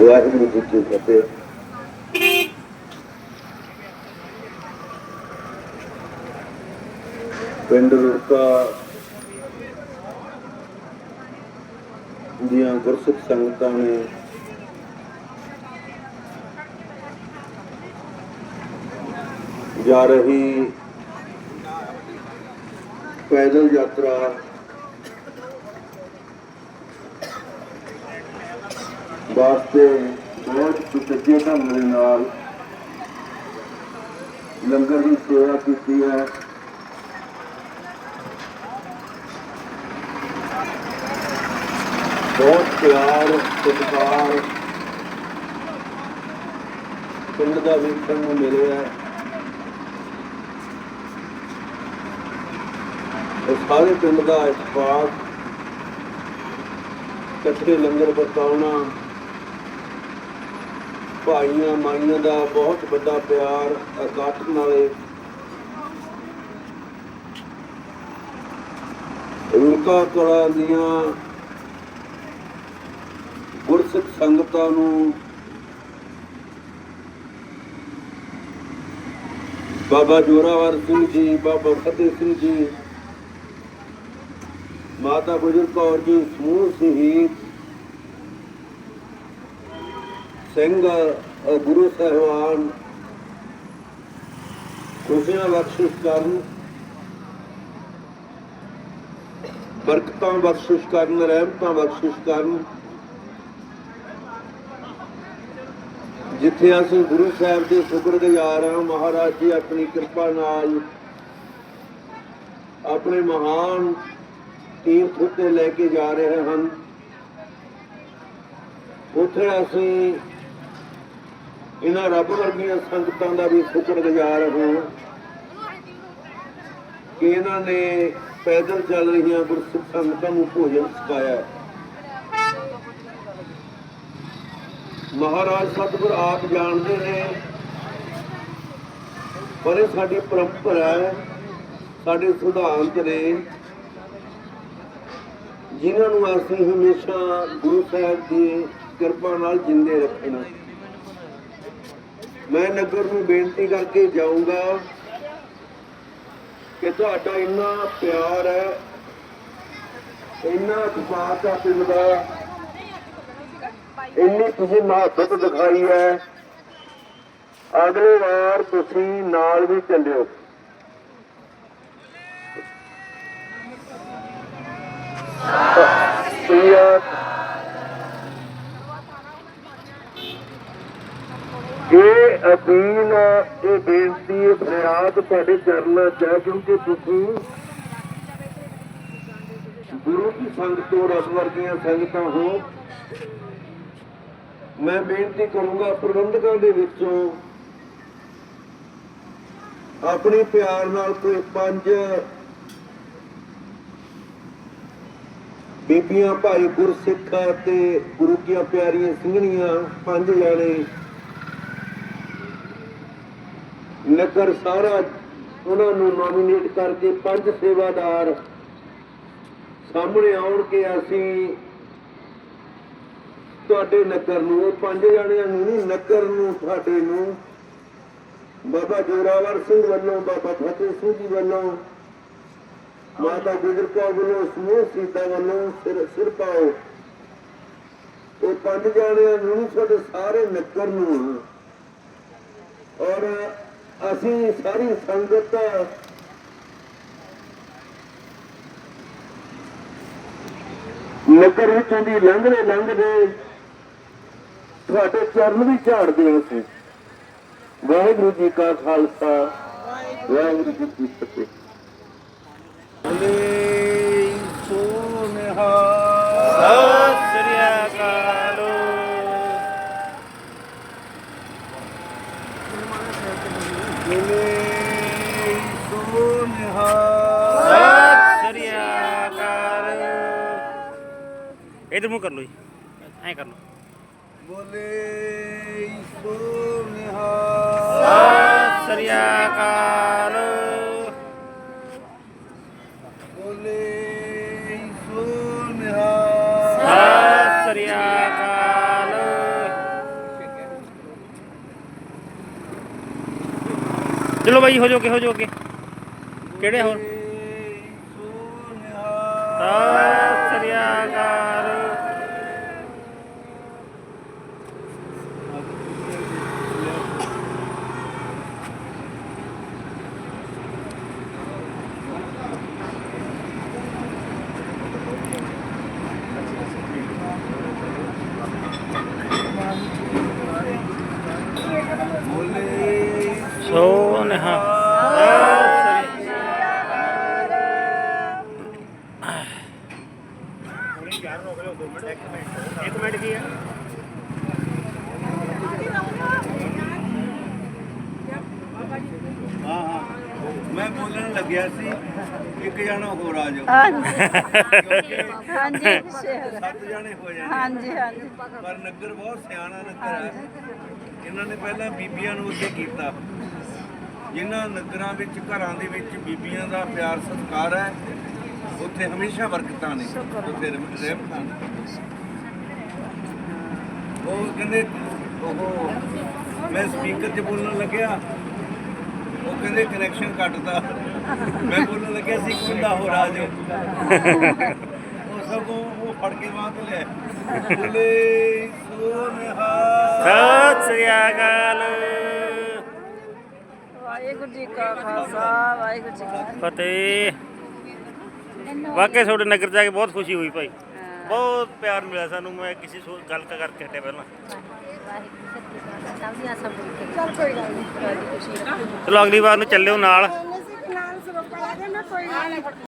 ਵਾਹਿਗੁਰੂ ਜੀ ਕੀ ਫਤਿਹ। ਪਿੰਡ ਰੁੜਕਾ ਦੀਆਂ ਗੁਰਸਿੱਖ ਸੰਗਤਾਂ ਨੇ ਜਾ ਰਹੀ ਪੈਦਲ ਯਾਤਰਾ ਵਾਸਤੇ ਬਹੁਤ ਸੁਚੱਜੇ ਢੰਗ ਦੇ ਨਾਲ ਲੰਗਰ ਦੀ ਸੇਵਾ ਕੀਤੀ ਹੈ। ਬਹੁਤ ਪਿਆਰ, ਸਤਿਕਾਰ ਪਿੰਡ ਦਾ ਵੇਖਣ ਨੂੰ ਮਿਲਿਆ ਹੈ। ਸਾਰੇ ਪਿੰਡ ਦਾ ਇਤਫਾਕ ਇਕੱਠੇ ਲੰਗਰ ਵਰਤਾਉਣਾ ਭਾਈਆਂ ਮਾਈਆਂ ਦਾ ਬਹੁਤ ਵੱਡਾ ਪਿਆਰ ਇਕੱਠ ਨਾਲੇ। ਰੁਕਾ ਕਲਾ ਦੀਆਂ ਗੁਰਸਿੱਖ ਸੰਗਤਾਂ ਨੂੰ ਬਾਬਾ ਜੋਰਾਵਰ ਸਿੰਘ ਜੀ, ਬਾਬਾ ਫਤਿਹ ਸਿੰਘ ਜੀ, ਮਾਤਾ ਗੁਜਰ ਕੌਰ ਜੀ, ਸਮੂਹ ਸ਼ਹੀਦ ਸਿੰਘ ਗੁਰੂ ਸਾਹਿਬਾਨ, ਖੁਸ਼ੀਆਂ ਬਖਸ਼ਿਸ਼ ਕਰਨ, ਬਰਕਤਾਂ ਬਖਸ਼ਿਸ਼ ਕਰਨ, ਰਹਿਮਤਾਂ ਬਖਸ਼ਿਸ਼ ਕਰਨ। ਜਿੱਥੇ ਅਸੀਂ ਗੁਰੂ ਸਾਹਿਬ ਦੇ ਸ਼ੁਕਰਗੁਜ਼ਾਰ ਹਾਂ, ਮਹਾਰਾਜ ਜੀ ਆਪਣੀ ਕਿਰਪਾ ਨਾਲ ਆਪਣੇ ਮਹਾਨ ਤੀਰਥ ਉੱਤੇ ਲੈ ਕੇ ਜਾ ਰਹੇ ਹਨ। ਉੱਥੇ ਅਸੀਂ ਇਹਨਾਂ ਰੱਬ ਵਰਗੀਆਂ ਸੰਗਤਾਂ ਦਾ ਵੀ ਸ਼ੁਕਰਗੁਜ਼ਾਰ ਹਾਂ ਕਿ ਇਹਨਾਂ ਨੇ ਪੈਦਲ ਚੱਲ ਰਹੀਆਂ ਗੁਰਸਿੱਖ ਸੰਗਤਾਂ ਨੂੰ ਭੋਜਨ ਛਕਾਇਆ ਮਹਾਰਾਜ ਸਤਿਗੁਰ ਆਪ ਜਾਣਦੇ ਨੇ, ਪਰ ਇਹ ਸਾਡੀ ਪਰੰਪਰਾ ਹੈ, ਸਾਡੇ ਸਿਧਾਂਤ ਨੇ, ਜਿਨ੍ਹਾਂ ਨੂੰ ਅਸੀਂ ਹਮੇਸ਼ਾ ਗੁਰੂ ਸਾਹਿਬ ਦੀ ਕਿਰਪਾ ਨਾਲ ਜਿੰਦੇ ਰੱਖਣਾ ਮੈਂ ਨਗਰ ਨੂੰ ਬੇਨਤੀ ਕਰਕੇ ਜਾਊਂਗਾ ਕਿ ਤੁਹਾਡਾ ਇੰਨਾ ਪਿਆਰ ਹੈ, ਇੰਨਾ ਵਿਸ਼ਵਾਸ ਆ ਪਿੰਡ ਦਾ, ਇੰਨੀ ਤੁਸੀਂ ਮਹੱਬਤ ਦਿਖਾਈ ਹੈ। ਅਗਲੇ ਵਾਰ ਤੁਸੀਂ ਨਾਲ ਵੀ ਚੱਲਿਓ। ਇਹ ਇਹ ਅਪੀਲ ਇਹ ਬੇਨਤੀ ਇਹ ਫਰਿਆਦ ਤੁਹਾਡੇ ਚਰਨਾਂ ਚ ਹੈ, ਕਿਉਂਕਿ ਤੁਸੀਂ ਗੁਰੂ ਦੀ ਸੰਗਤ ਤੋਂ ਰਸ ਵਰਗੀਆਂ ਸੰਗਤਾਂ ਹੋ। ਮੈਂ ਬੇਨਤੀ ਕਰੂੰਗਾ ਪ੍ਰਬੰਧਕਾਂ ਦੇ ਵਿੱਚੋਂ ਆਪਣੀ ਪਿਆਰ ਨਾਲ ਕੋਈ ਪੰਜ ਬੀਬੀਆਂ, ਭਾਈ ਗੁਰਸਿੱਖ ਤੇ ਗੁਰੂ ਕੀਆਂ ਪਿਆਰੀਆਂ ਸਿੰਘਣੀਆਂ ਪੰਜ ਜਾਣੇ ਨਗਰ ਸਾਰਾ ਉਹਨਾਂ ਨੂੰ ਨੋਮੀਨੇਟ ਕਰਕੇ ਪੰਜ ਸੇਵਾਦਾਰ ਸਾਹਮਣੇ ਆਉਣ ਕੇ ਅਸੀਂ ਤੁਹਾਡੇ ਨਗਰ ਨੂੰ, ਉਹ ਪੰਜ ਜਣਿਆਂ ਨੂੰ ਨਹੀਂ, ਨਗਰ ਨੂੰ ਤੁਹਾਡੇ ਨੂੰ ਬਾਬਾ ਜੋਰਾਵਰ ਸਿੰਘ ਵੱਲੋਂ, ਬਾਬਾ ਫਤਿਹ ਸਿੰਘ ਜੀ ਵੱਲੋਂ, ਮਾਤਾ ਗੁਜਰ ਕੌਰ ਵੱਲੋਂ, ਸਮੂਹ ਸੀਤਾ ਵੱਲੋਂ ਸਿਰ ਸਿਰ ਪਾਓ। ਉਹ ਪੰਜ ਜਣਿਆਂ ਨੂੰ ਨਹੀਂ ਤੁਹਾਡੇ ਸਾਰੇ ਨਗਰ ਨੂੰ। ਔਰ ਅਸੀਂ ਸਾਰੀ ਸੰਗਤ ਨਗਰ ਵਿੱਚੋਂ ਦੀ ਲੰਘਦੇ ਲੰਘਦੇ ਤੁਹਾਡੇ ਚਰਨ ਵੀ ਝਾੜਦੇ ਹਾਂ ਅਸੀਂ। ਵਾਹਿਗੁਰੂ ਜੀ ਕਾ ਖਾਲਸਾ, ਵਾਹਿਗੁਰੂ ਜੀ ਕੀ ਫਤਿਹ। ਬੋਲੇ ਬੋਲੇ ਸੋਨਿਹਾ ਸਤਿ ਸ੍ਰੀ ਅਕਾਲ। ਇਧਰ ਮੂੰਹ ਕਰ ਲੋ ਜੀ। ਐਂ ਕਰ ਲੋ ਬੋਲੇ ਸੋਨਿਹਾ ਸਤਿ ਸ੍ਰੀ ਅਕਾਲ। ਚਲੋ ਬਾਈ ਹੋ ਜਾਓ ਕਿ ਹੋ ਜਾਓ ਕਿ ਕਿਹੜੇ ਹੋਰ? ਸਤਿ ਸ੍ਰੀ ਅਕਾਲ ਸੋਨਹਾ ਸਤਿ ਸ੍ਰੀ ਇੱਕ ਮਿੰਟ ਕੀ ਹੈ ਹਾਂ ਹਾਂ ਮੈਂ ਬੋਲਣ ਲੱਗਿਆ ਸੀ ਇੱਕ ਜਣਾ ਹੋਰ ਆ ਜਾਓ। ਹਾਂਜੀ। ਸੱਤ ਜਣੇ ਹੋ ਜਾਣੇ ਹਾਂਜੀ ਹਾਂਜੀ। ਪਰ ਨਗਰ ਬਹੁਤ ਸਿਆਣਾ ਨਗਰ ਹੈ ਇਹਨਾਂ ਨੇ ਪਹਿਲਾਂ ਬੀਬੀਆਂ ਨੂੰ ਉੱਤੇ ਕੀਤਾ। ਜਿਨ੍ਹਾਂ ਨਗਰਾਂ ਵਿੱਚ ਘਰਾਂ ਦੇ ਵਿੱਚ ਬੀਬੀਆਂ ਦਾ ਪਿਆਰ ਸਤਿਕਾਰ ਹੈ ਉੱਥੇ ਹਮੇਸ਼ਾ ਬਰਕਤਾਂ ਨੇ। ਉੱਥੇ ਰਹਿਮ- ਰਹਿਮਤਾਂ ਨੇ। ਉਹ ਕਹਿੰਦੇ ਉਹ ਮੈਂ ਸਪੀਕਰ 'ਚ ਬੋਲਣ ਲੱਗਿਆ। ਉਹ ਕਹਿੰਦੇ ਕਨੈਕਸ਼ਨ ਕੱਟਦਾ। ਮੈਂ ਬੋਲਣ ਲੱਗਿਆ ਸੀ ਹੋਰ ਆ ਜਾਓ। ਉਹ ਸਭ ਉਹ ਫੜ ਕੇ ਬਾਹਰ ਤੋਂ ਲਿਆ ਬੋਲੇ ਸੋਨਹਾ ਸਤਿ ਸ੍ਰੀ ਅਕਾਲ। ਵਾਹਿਗੁਰੂ ਜੀ ਕਾ ਖਾਲਸਾ ਵਾਹਿਗੁਰੂ ਜੀ ਕੀ ਫਤਿਹ। ਵਾਕਿਆ ਤੁਹਾਡੇ ਨਗਰ ਜਾ ਕੇ ਬਹੁਤ ਖੁਸ਼ੀ ਹੋਈ ਭਾਈ। ਬਹੁਤ ਪਿਆਰ ਮਿਲਿਆ ਸਾਨੂੰ ਮੈਂ ਕਿਸੇ ਗੱਲ ਕਰਕੇ ਹਟਿਆ ਪਹਿਲਾਂ। ਚੱਲ ਕੋਈ ਗੱਲ ਨਹੀਂ ਰਾਜੀ ਖੁਸ਼ੀ ਚਲੋ ਅਗਲੀ ਵਾਰ ਨੂੰ ਚੱਲਿਓ ਨਾਲ। ਨਾਲ ਸਰੋਪਾ ਲਾ ਕੇ ਮੈਂ ਕੋਈ ਗੱਲ ਨਹੀਂ।